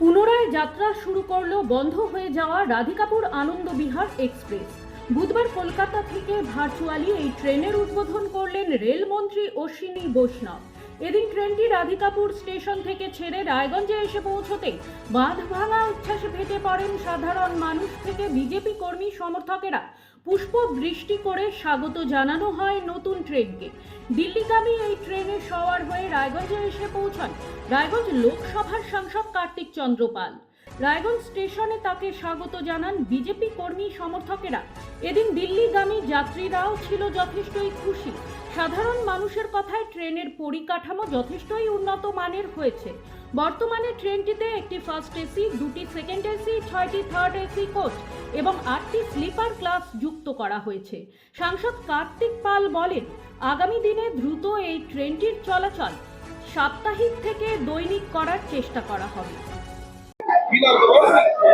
পুনরায় যাত্রা শুরু করল বন্ধ হয়ে যাওয়া রাধিকাপুর আনন্দ বিহার এক্সপ্রেস। বুধবার কলকাতা থেকে ভার্চুয়ালি এই ট্রেনের উদ্বোধন করলেন রেলমন্ত্রী অশ্বিনী বৈষ্ণব। এদিন ট্রেনটি রাধিকাপুর স্টেশন থেকে ছেড়ে রায়গঞ্জে এসে পৌঁছতে বাঁধ ভাঙা উচ্ছ্বাসে ফেটে পড়েন সাধারণ মানুষ থেকে বিজেপি কর্মী সমর্থকেরা। পুষ্প বৃষ্টি করে স্বাগত জানানো হয় নতুন ট্রেনকে। দিল্লিগামী এই ট্রেনে সওয়ার হয়ে রায়গঞ্জে এসে পৌঁছান রায়গঞ্জ লোকসভার সাংসদ কার্তিক চন্দ্রপাল। রায়গঞ্জ স্টেশনে তাকে স্বাগত জানান বিজেপি কর্মী সমর্থকেরা। এদিন দিল্লিগামী যাত্রীরাও ছিল যথেষ্টই খুশি। সাধারণ মানুষের কথায় ট্রেনের পরিকাঠামো যথেষ্টই উন্নত মানের হয়েছে। বর্তমানে ট্রেনটিতে একটি ফার্স্ট এসি, দুটি সেকেন্ড এসি, ছয়টি থার্ড এসি কোচ এবং আটটি স্লিপার ক্লাস যুক্ত করা হয়েছে। সাংসদ কার্তিক পাল বলেন, আগামী দিনে দ্রুত এই ট্রেনটির চলাচল সাপ্তাহিক থেকে দৈনিক করার চেষ্টা করা হবে?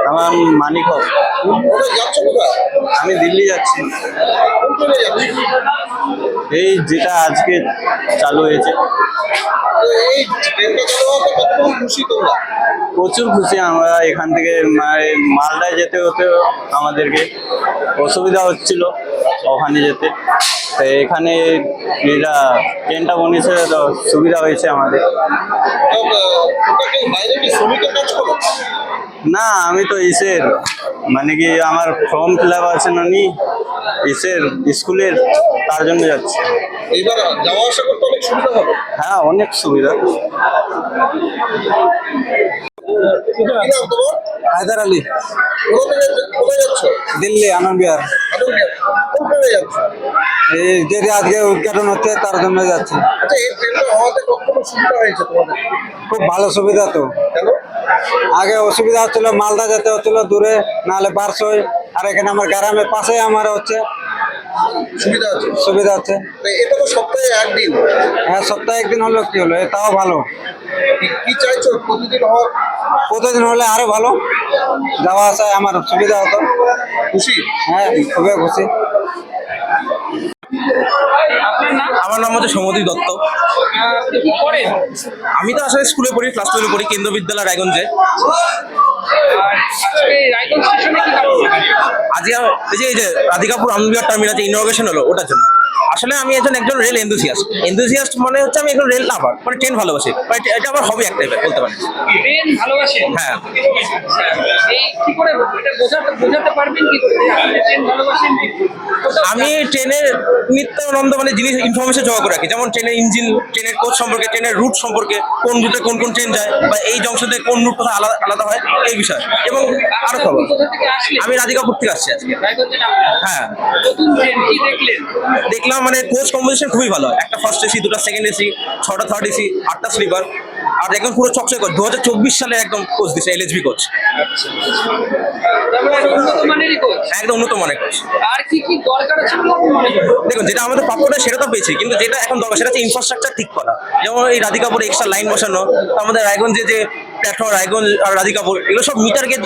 আমার মানিক? আমি দিল্লি যাচ্ছি? এই যেটা আজকে চালু হয়েছে? প্রচুর খুশি আমরা এখান থেকে মা- মালদায় যেতে হতে আমাদেরকে অসুবিধা হচ্ছিল, ওখানে যেতে তো এখানে এটা ট্রেনটা বনেছে তো সুবিধা হয়েছে আমাদের? না আমি তো ইসের মানে কি আমার ফর্ম ফিল আপ আছে না নি ইসের স্কুলের তার জন্য যাচ্ছি। এইবার যাওয়া আসা করতে অনেক সুবিধা হবে। হ্যাঁ অনেক সুবিধা? হায়দার আলী। দিল্লি, আনন্দ বিহার? এই যেটা আজকে উদ্ঘাটন হচ্ছে, তার জন্য যাচ্ছি। খুব ভালো সুবিধা তো। আগে অসুবিধা হচ্ছিল, মালদা যেতে হচ্ছিল, দূরে, নাহলে বারসই আর এখানে আমার গ্রামের পাশে আমার হচ্ছে সুবিধা আছে? সুবিধা হচ্ছে তো এটা তো সপ্তাহে একদিন হ্যাঁ সপ্তাহে একদিন হলো কি হলো? এ তাও ভালো। কি- কি চাইছো? প্রতিদিন হওয়ার প্রতিদিন হলে আরও ভালো। যাওয়া আসায় আমার সুবিধা হতো। খুশি? হ্যাঁ খুবই খুশি। আমার নাম হচ্ছে সৌমদীপ দত্ত। আমি তো আসলে স্কুলে পড়ি ক্লাস টুয়েলভে পড়ি কেন্দ্র বিদ্যালয় রায়গঞ্জে। আজকে এই যে রাধিকাপুর আনন্দবিহার টার্মিনাল যে ইনোভেশন হলো ওটার জন্য। আসলে আমি একজন একজন রেল এনথুসিয়াস্ট এনথুসিয়াস্ট মানে হচ্ছে আমি একজন রেল লাভার মানে ট্রেন ভালোবাসি। মানে এটা- আমার হবি এক টাইপের বলতে পারেন। ট্রেন ভালোবাসেন? হ্যাঁ। কি করে এটা বোঝাতে বোঝাতে পারবেন কি করে? ট্রেন ভালোবাসেন আমি ট্রেনের নিত্যানন্দ মানে জিনিস ইনফরমেশন জমা করে রাখি। যেমন ট্রেনের ইঞ্জিন ট্রেনের কোচ সম্পর্কে ট্রেনের রুট সম্পর্কে কোন রুটে কোন কোন ট্রেন যায় বা এই জংশনে কোন রুট কোথায় আলাদা আলাদা হয় এই বিষয়। এবং আরও খবর। থেকে আমি রাধিকাপুর থেকে আসছি হ্যাঁ। দেখলাম মানে কোচ কম্পোজিশন খুবই ভালো। একটা ফার্স্ট এসি দুটো সেকেন্ড এসি ছটা থার্ড এসি আটটা স্লিপার আর একদম পুরো চকচকে কোচ দু হাজার চব্বিশ সালে একদম কোচ দিচ্ছে এলএসবি কোচ একদম উন্নত মানের কোচ আর কি কি দরকার আছে দেখুন যেটা আমাদের প্রাপ্যটা সেটা তো পেয়েছি। কিন্তু যেটা এখন দরকার সেটা হচ্ছে ইনফ্রাস্ট্রাকচার ঠিক করা। যেমন এই রাধিকাপুরে এক্সট্রা লাইন বসানো আমাদের রায়গঞ্জে যে প্ল্যাটফর্ম রায়গঞ্জ আর রাধিকাপুর এগুলো সব মিটার গেজ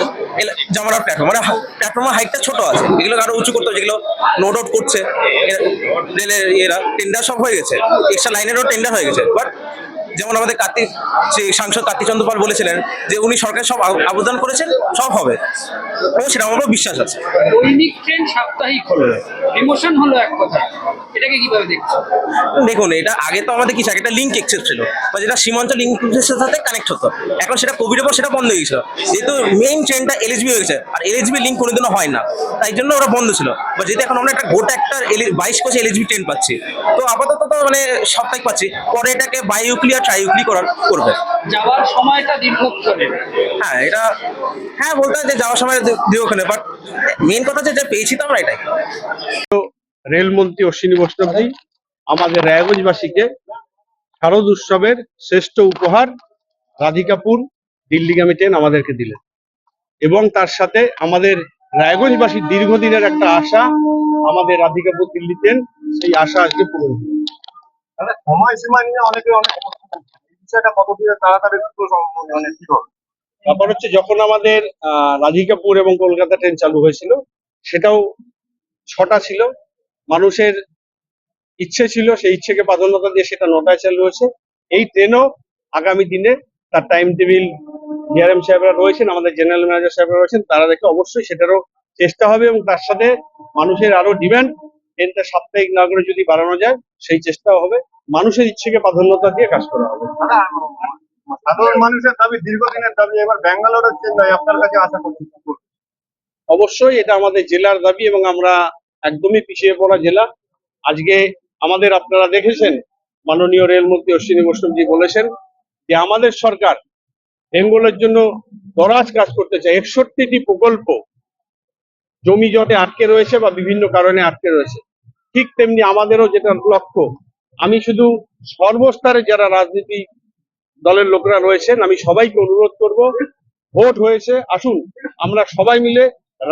জামানোর প্ল্যাটফর্ম মানে প্ল্যাটফর্মের হাইটটা ছোট আছে। এগুলো আরও উঁচু করতে হবে, যেগুলো নোট আউট করছে। রেলের এরা টেন্ডার সব হয়ে গেছে। এক্সট্রা লাইনেরও টেন্ডার হয়ে গেছে। বাট যেমন আমাদের কার্তিক সাংসদ কার্তিক চন্দ্রপাল বলেছিলেন যে উনি সরকার সব আবেদন করেছেন, সব হবে। এবং সেটা আমার বিশ্বাস আছে। দৈনিক ট্রেন সাপ্তাহিক হলো। ইমোশন হলো এক কথা। এটাকে কীভাবে দেখছেন দেখুন এটা আগে তো আমাদের কি ছিল একটা লিঙ্ক এক্সেস ছিল। বা যেটা সীমাঞ্চল লিঙ্ক এক্সেসের সাথে কানেক্ট হতো। এখন সেটা কোভিডের পর সেটা বন্ধ হয়ে গেছিল। যেহেতু মেইন ট্রেনটা এলএসবি হয়ে গেছে আর এলএসবি লিঙ্ক কোনোদিনও হয় না। তাই জন্য ওরা বন্ধ ছিল। বা যেহেতু এখন আমরা একটা গোটা একটা বাইশ কোচে এলএসবি ট্রেন পাচ্ছি। তো আপাতত তো মানে সাপ্তাহিক পাচ্ছি। পরে এটাকে বাই আর ট্রাই উইকলি করার করবে। যাওয়ার সময়টা দীর্ঘক্ষণের হ্যাঁ এটা হ্যাঁ বলতে হয় যে যাওয়ার সময় দিয়ে ওখানে বাট মেইন কথা হচ্ছে যে পেয়েছি তো আমরা এটাই রেলমন্ত্রী অশ্বিনী বৈষ্ণবজি আমাদের রায়গঞ্জবাসীকে শারদ উৎসবের শ্রেষ্ঠ উপহার রাধিকাপুর দিল্লিগামী ট্রেন আমাদেরকে দিলেন এবং তার সাথে আমাদের রায়গঞ্জবাসীর দীর্ঘদিনের একটা আশা আমাদের রাধিকাপুর দিল্লি ট্রেন সেই আশা আজকে পূরণ হলো। তাহলে সময়সীমা নিয়ে অনেকে অনেক। বিষয়টা কতদিনে তাড়াতাড়ি সম্ভব মানে কি হবে ব্যাপার হচ্ছে যখন আমাদের রাধিকাপুর এবং কলকাতা ট্রেন চালু হয়েছিল, সেটাও ছটা ছিল। মানুষের ইচ্ছে ছিল, সেই ইচ্ছেকে প্রাধান্যতা দিয়ে সেটা নটায় চালু হয়েছে। এই ট্রেনও আগামী দিনে তার টাইম টেবিল ডিআরএম সাহেবরা রয়েছেন, আমাদের জেনারেল ম্যানেজার সাহেবরা রয়েছেন, তারা দেখে অবশ্যই সেটারও চেষ্টা হবে এবং তার সাথে মানুষের আরও ডিমান্ড ট্রেনটা সাপ্তাহিক না করে যদি বাড়ানো যায়, সেই চেষ্টাও হবে। মানুষের ইচ্ছেকে প্রাধান্যতা দিয়ে কাজ করা হবে। সাধারণ মানুষের দাবি দীর্ঘদিনের দাবি, এবার ব্যাঙ্গালোরের অবশ্যই এটা আমাদের জেলার দাবি এবং আমরা একদমই পিছিয়ে পড়া জেলা। আজকে আমাদের আপনারা দেখেছেন, মাননীয় রেলমন্ত্রী অশ্বিনী বৈষ্ণবজি বলেছেন যে আমাদের সরকার বেঙ্গলের জন্য দরাজ কাজ করতে চায়। একষট্টিটি প্রকল্প জমি জটে আটকে রয়েছে বা বিভিন্ন কারণে আটকে রয়েছে। ঠিক তেমনি আমাদেরও যেটা লক্ষ্য, আমি শুধু সর্বস্তরে যারা রাজনীতি দলের লোকরা রয়েছেন, আমি সবাইকে অনুরোধ করব, ভোট হয়েছে, আসুন, আমরা সবাই মিলে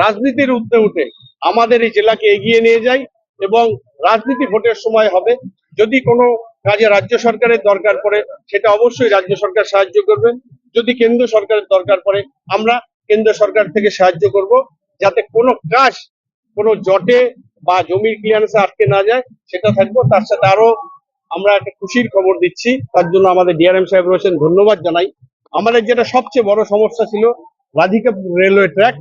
রাজনীতির উঠতে উঠে আমাদের এই জেলাকে এগিয়ে নিয়ে যাই এবং রাজনীতি ভোটের সময় হবে। যদি কোনো কাজে রাজ্য সরকারের দরকার পড়ে, সেটা অবশ্যই রাজ্য সরকার সাহায্য করবে। যদি কেন্দ্র সরকারের দরকার পড়ে, আমরা কেন্দ্র সরকার থেকে সাহায্য করব যাতে কোনো কাজ কোনো জটে বা জমির ক্লিয়ারেন্সে আটকে না যায়, সেটা থাকব। তার সাথে আরও আমরা একটা খুশির খবর দিচ্ছি। তার জন্য আমাদের ডিআরএম সাহেব রয়েছেন, ধন্যবাদ জানাই। আমাদের যেটা সবচেয়ে বড় সমস্যা ছিল রাধিকাপুর রেলওয়ে ট্র্যাক।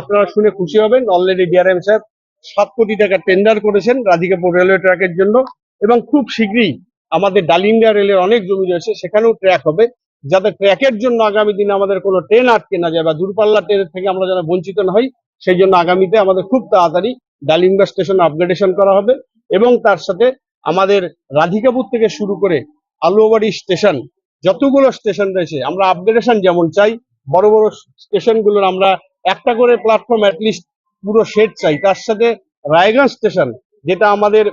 আপনারা শুনে খুশি হবেন অলরেডি ডিআরএম সাহেব সাত কোটি টাকা টেন্ডার করেছেন রাধিকাপুর রেলওয়ে ট্র্যাকের জন্য। এবং খুব শীঘ্রই আমাদের ডালিঙ্গা রেলের অনেক জমি রয়েছে, সেখানেও ট্র্যাক হবে। যাতে ট্র্যাকের জন্য আগামী দিনে আমাদের কোনো ট্রেন আটকে না যায় বা দূরপাল্লা ট্রেনের থেকে আমরা যেন বঞ্চিত না হই, সেই জন্য আগামীতে আমাদের খুব তাড়াতাড়ি ডালিঙ্গা স্টেশন আপগ্রেডেশন করা হবে। এবং তার সাথে আমাদের রাধিকাপুর থেকে শুরু করে আলুয়াবাড়ি স্টেশন, যতগুলো স্টেশন রয়েছে, আমরা আপগ্রেডেশন যেমন চাই, বড় বড় স্টেশনগুলোর আমরা একটা করে প্ল্যাটফর্ম অ্যাটলিস্ট পুরো শেড চাই। তার সাথে রায়গঞ্জ স্টেশন, যেটা আমাদের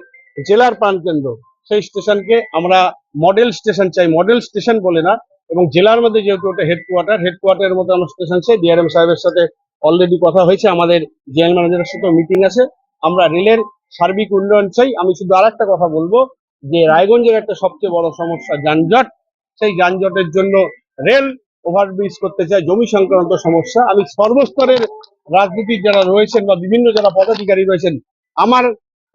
জেলার প্রাণকেন্দ্র সেই স্টেশনকে আমরা মডেল স্টেশন চাই। মডেল স্টেশন বলে না, এবং জেলার মধ্যে যেহেতু ওটা হেডকোয়ার্টার হেডকোয়ার্টারের মতো আমরা স্টেশন চাই। ডিআরএম সাহেবের সাথে অলরেডি কথা হয়েছে, আমাদের জেনারেল ম্যানেজারের সাথে মিটিং আছে। আমরা রেলের সার্বিক উন্নয়ন চাই। আমি শুধু আর একটা কথা বলব যে রায়গঞ্জের একটা সবচেয়ে বড় সমস্যা যানজট। সেই যানজটের জন্য রেল ওভারব্রিজ করতে চাই জমি সংক্রান্ত সমস্যা। আমি সর্বস্তরের রাজনীতির যারা রয়েছেন বা বিভিন্ন যারা পদাধিকারী রয়েছেন, আমার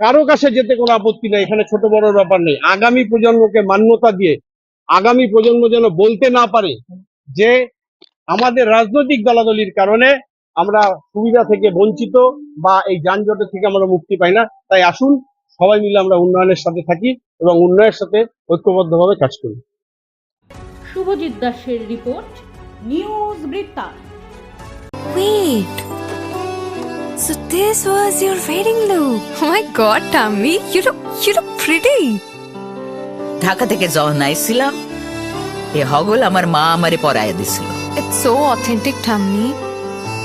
কারও কাছে যেতে কোনো আপত্তি নেই। এখানে ছোট বড় ব্যাপার নেই। আগামী প্রজন্মকে মান্যতা দিয়ে, আগামী প্রজন্ম যেন বলতে না পারে যে আমাদের রাজনৈতিক দলাদলির কারণে আমরা সুবিধা থেকে বঞ্চিত বা এই যানজটের থেকে আমরা মুক্তি পাই না তাই আসুন সবাই মিলে আমরা উন্নয়নের সাথে থাকি এবং উন্নয়নের সাথে ঐক্যবদ্ধভাবে কাজ করি শুভজিৎ দাসের রিপোর্ট নিউজ বৃত্তান্ত Wait. So this was your wedding look. Oh my god, Tammy, you look you look pretty. Dhaka থেকে যখন আইছিলাম এ হগল আমার মা আমারে পরায় দিছিল It's so authentic, Tammy.